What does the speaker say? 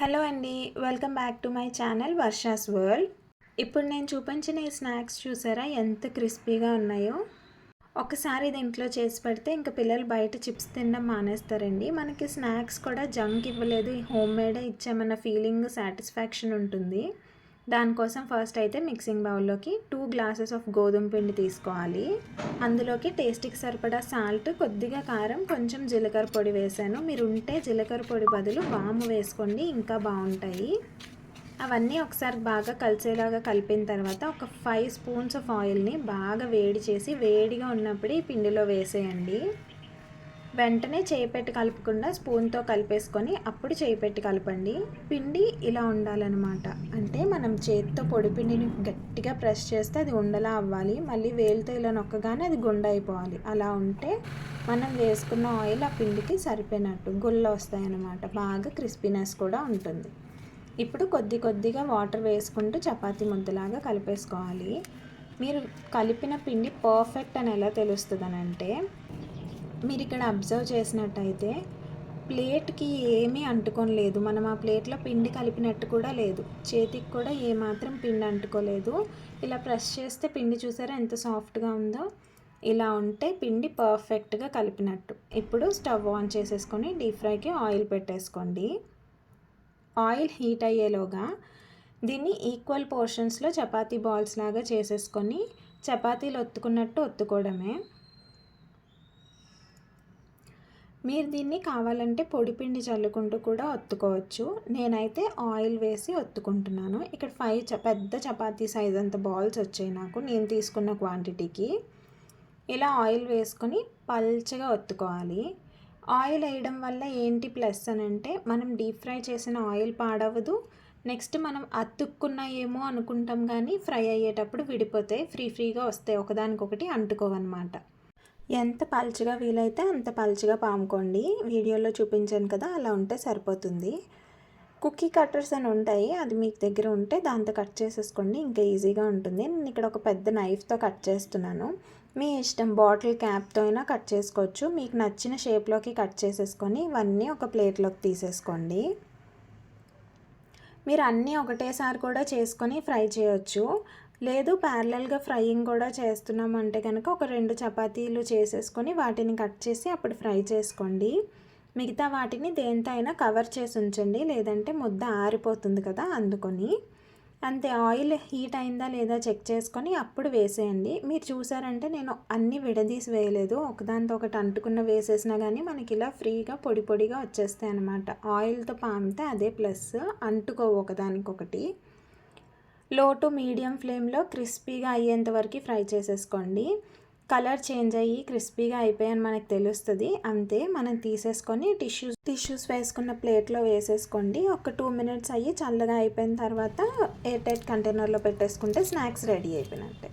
Hello అండి welcome back to my channel Varsha's world. ఇప్పుడు నేను చూపించిన ఈ స్నాక్స్ చూసారా ఎంత క్రిస్పీగా ఉన్నాయో. ఒకసారి ఇది ఇంట్లో చేసి పెడితే ఇంకా పిల్లలు బయట చిప్స్ తినడం మానేస్తారండి. మనకి స్నాక్స్ కూడా జంక్ ఇవ్వలేదు హోమ్ మేడే ఇచ్చామన్న ఫీలింగ్ సాటిస్ఫాక్షన్ ఉంటుంది. దానికోసం ఫస్ట్ అయితే మిక్సింగ్ బౌల్లోకి టూ గ్లాసెస్ ఆఫ్ గోధుమ పిండి తీసుకోవాలి. అందులోకి టేస్ట్కి సరిపడా సాల్ట్ కొద్దిగా కారం కొంచెం జీలకర్ర పొడి వేసాను. మీరు ఉంటే జీలకర్ర పొడి బదులు వాము వేసుకోండి ఇంకా బాగుంటాయి. అవన్నీ ఒకసారి బాగా కలిసేలాగా కలిపిన తర్వాత ఒక ఫైవ్ స్పూన్స్ ఆఫ్ ఆయిల్ని బాగా వేడి చేసి వేడిగా ఉన్నప్పుడు ఈ పిండిలో వేసేయండి. వెంటనే చేయి పెట్టి కలపకుండా స్పూన్తో కలిపేసుకొని అప్పుడు చేయి పెట్టి కలపండి. పిండి ఇలా ఉండాలన్నమాట. అంటే మనం చేతితో పొడి పిండిని గట్టిగా ప్రెస్ చేస్తే అది ఉండలా అవ్వాలి. మళ్ళీ వేలుతో ఇలా నొక్కగానే అది గుండ అయిపోవాలి. అలా ఉంటే మనం వేసుకున్న ఆయిల్ ఆ పిండికి సరిపోయినట్టు గుళ్ళ వస్తాయన్నమాట. బాగా క్రిస్పీనెస్ కూడా ఉంటుంది. ఇప్పుడు కొద్ది కొద్దిగా వాటర్ వేసుకుంటూ చపాతీ ముద్దలాగా కలిపేసుకోవాలి. మీరు కలిపిన పిండి పర్ఫెక్ట్ అని ఎలా తెలుస్తుంది అంటే మీరు ఇక్కడ అబ్జర్వ్ చేసినట్టయితే ప్లేట్కి ఏమీ అంటుకోలేదు మనం ఆ ప్లేట్లో పిండి కలిపినట్టు కూడా లేదు. చేతికి కూడా ఏమాత్రం పిండి అంటుకోలేదు. ఇలా ప్రెస్ చేస్తే పిండి చూసారా ఎంత సాఫ్ట్గా ఉందో? ఇలా ఉంటే పిండి పర్ఫెక్ట్గా కలిపినట్టు. ఇప్పుడు స్టవ్ ఆన్ చేసేసుకొని డీప్ ఫ్రైకి ఆయిల్ పెట్టేసుకోండి. ఆయిల్ హీట్ అయ్యేలోగా దీన్ని ఈక్వల్ పోర్షన్స్లో చపాతీ బాల్స్ లాగా చేసేసుకొని చపాతీలు ఒత్తుకున్నట్టు ఒత్తుకోవడమే. మీరు దీన్ని కావాలంటే పొడిపిండి చల్లుకుంటూ కూడా ఒత్తుకోవచ్చు. నేనైతే ఆయిల్ వేసి ఒత్తుకుంటున్నాను. ఇక్కడ ఫైవ్ చ పెద్ద చపాతీ సైజ్ అంత బాల్స్ వచ్చాయి నాకు. నేను తీసుకున్న క్వాంటిటీకి. ఇలా ఆయిల్ వేసుకొని పల్చగా ఒత్తుకోవాలి. ఆయిల్ వేయడం వల్ల ఏంటి ప్లస్ అని అంటే మనం డీప్ ఫ్రై చేసిన ఆయిల్ పాడవదు. నెక్స్ట్ మనం అతుక్కున్నాయేమో ఏమో అనుకుంటాం కానీ ఫ్రై అయ్యేటప్పుడు విడిపోతాయి. ఫ్రీ ఫ్రీగా వస్తాయి. ఒకదానికొకటి అంటుకోవన్నమాట. ఎంత పలుచగా వీలైతే అంత పలుచగా పాముకోండి. వీడియోలో చూపించాను కదా అలా ఉంటే సరిపోతుంది. కుకీ కట్టర్స్ అని ఉంటాయి అది మీకు దగ్గర ఉంటే దాంతో కట్ చేసేసుకోండి ఇంకా ఈజీగా ఉంటుంది. నేను ఇక్కడ ఒక పెద్ద నైఫ్తో కట్ చేస్తున్నాను. మీ ఇష్టం బాటిల్ క్యాప్తో అయినా కట్ చేసుకోవచ్చు. మీకు నచ్చిన షేప్లోకి కట్ చేసేసుకొని ఇవన్నీ ఒక ప్లేట్లోకి తీసేసుకోండి. మీరు అన్నీ ఒకటేసారి కూడా చేసుకొని ఫ్రై చేయొచ్చు. లేదు ప్యారలల్గా ఫ్రైయింగ్ కూడా చేస్తున్నాం అంటే కనుక ఒక రెండు చపాతీలు చేసేసుకొని వాటిని కట్ చేసి అప్పుడు ఫ్రై చేసుకోండి. మిగతా వాటిని దేంతో అయినా కవర్ చేసి ఉంచండి లేదంటే ముద్ద ఆరిపోతుంది కదా అందుకొని. అంతే ఆయిల్ హీట్ అయిందా లేదా చెక్ చేసుకొని అప్పుడు వేసేయండి. మీరు చూసారంటే నేను అన్నీ విడదీసి వేయలేదు. ఒకదానితో ఒకటి అంటుకున్న వేసేసినా కానీ మనకి ఇలా ఫ్రీగా పొడి పొడిగా వచ్చేస్తాయి అనమాట ఆయిల్తో పామితే అదే ప్లస్ అంటుకో ఒకదానికొకటి. లో టు మీడియం ఫ్లేమ్లో క్రిస్పీగా అయ్యేంత వరకు ఫ్రై చేసేసుకోండి. కలర్ చేంజ్ అయ్యి క్రిస్పీగా అయిపోయాయని మనకు తెలుస్తుంది. అంతే మనం తీసేసుకొని టిష్యూస్ టిష్యూస్ వేసుకున్న ప్లేట్లో వేసేసుకోండి. ఒక టూ మినిట్స్ అయ్యి చల్లగా అయిపోయిన తర్వాత ఎయిర్ టైట్ కంటైనర్లో పెట్టేసుకుంటే స్నాక్స్ రెడీ అయిపోయినట్టే.